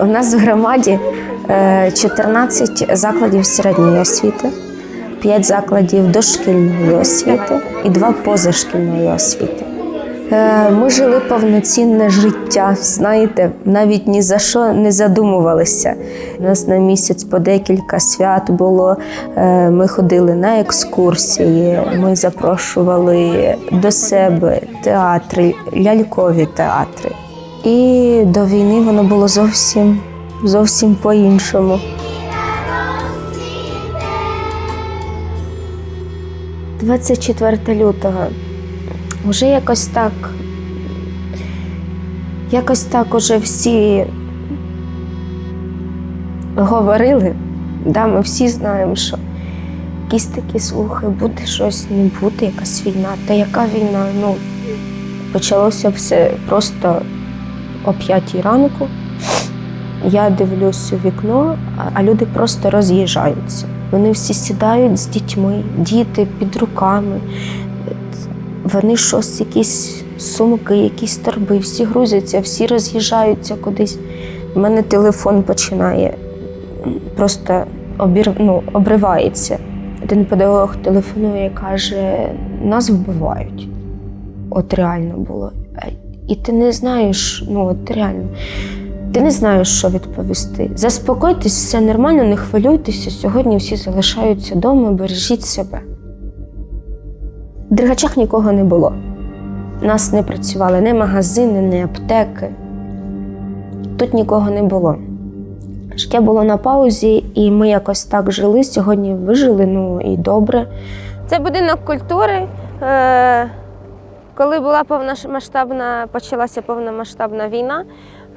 У нас в громаді е, 14 закладів середньої освіти, 5 закладів дошкільної освіти і 2 позашкільної освіти. Е, Ми жили повноцінне життя, знаєте, навіть ні за що не задумувалися. У нас на місяць по декілька свят було. Е, Ми ходили на екскурсії, ми запрошували до себе театри, лялькові театри. І до війни воно було зовсім, зовсім по-іншому. – 24 лютого. Уже якось так. Якось так уже всі говорили. Да, ми всі знаємо, що якісь такі слухи, буде щось, не буде, якась війна. Та яка війна? Ну, почалося все просто о п'ятій ранку. Я дивлюсь у вікно, а- люди просто роз'їжджаються. Вони всі сідають з дітьми, діти під руками. Вони щось, якісь сумки, якісь торби, всі грузяться, всі роз'їжджаються кудись. У мене телефон починає просто обір... ну, обривається. Один педагог телефонує і каже: нас вбивають. От реально було. І ти не знаєш, ну от реально, ти не знаєш, що відповісти. Заспокойтесь, все нормально, не хвилюйтеся. Сьогодні всі залишаються вдома, бережіть себе. В Дригачах нікого не було. Нас не працювали ні магазини, ні аптеки. Тут нікого не було. Життя було на паузі, і ми якось так жили. Сьогодні вижили, ну і добре. Це будинок культури. Е, Коли була повномасштабна, почалася повномасштабна війна,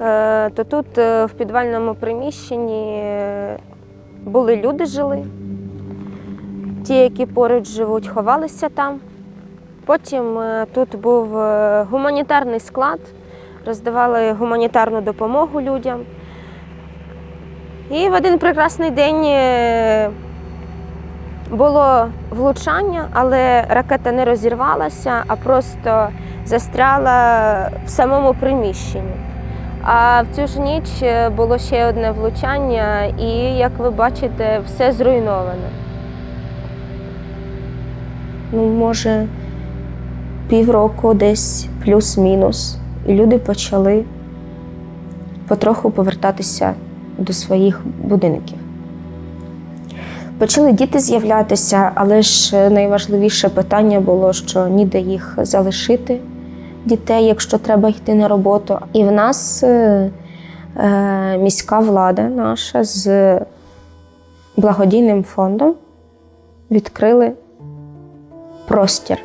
е, то тут е, в підвальному приміщенні е, були люди жили. Ті, які поруч живуть, ховалися там. Потім тут був гуманітарний склад, роздавали гуманітарну допомогу людям. І в один прекрасний день було влучання, але ракета не розірвалася, а просто застряла в самому приміщенні. А в цю ж ніч е, було ще одне влучання, і, як ви бачите, все зруйноване. ну, може, півроку десь плюс-мінус. І люди почали потроху повертатися до своїх будинків. Почали діти з'являтися, але ж найважливіше питання було, що ніде їх залишити, дітей, якщо треба йти на роботу. І в нас е, е, міська влада наша з благодійним фондом відкрили простір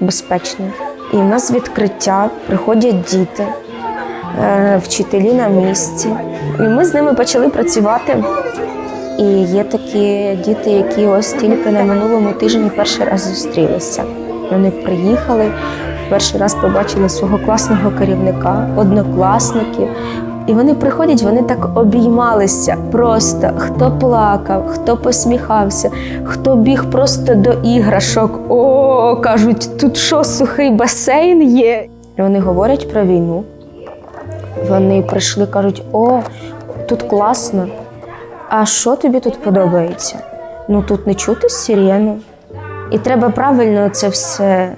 безпечний. І в нас відкриття, приходять діти, е, вчителі на місці. І ми з ними почали працювати. І є такі діти, які ось тільки на минулому тижні перший раз зустрілися. Вони приїхали, перший раз побачили свого класного керівника, однокласників. І вони приходять, вони так обіймалися просто. Хто плакав, хто посміхався, хто біг просто до іграшок. О, кажуть, тут що, сухий басейн є. І вони говорять про війну. Вони прийшли, кажуть, о, тут класно. А що тобі тут подобається? Ну тут не чути сирену. І треба правильно це все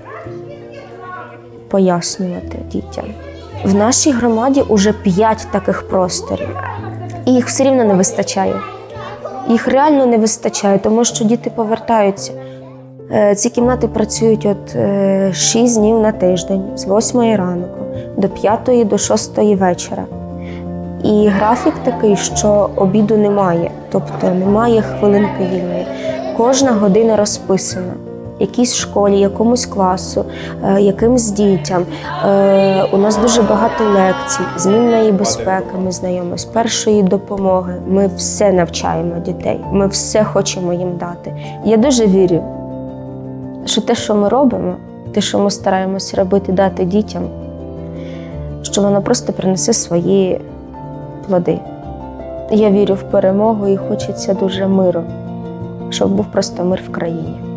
пояснювати дітям. В нашій громаді уже п'ять таких просторів, і їх все рівно не вистачає. Їх реально не вистачає, тому що діти повертаються. Е, Ці кімнати працюють от 6 днів на тиждень з 8 ранку до 5 до 6 вечора. І графік такий, що обіду немає, тобто немає хвилинки вільної. Кожна година розписана. Якійсь школі, якомусь класу, е, якимсь дітям. Е, У нас дуже багато лекцій, змінної безпеки, ми знайомимось, першої допомоги. Ми все навчаємо дітей, ми все хочемо їм дати. Я дуже вірю, що те, що ми робимо, те, що ми стараємося робити, дати дітям, що воно просто принесе свої плоди. Я вірю в перемогу і хочеться дуже миру, щоб був просто мир в країні.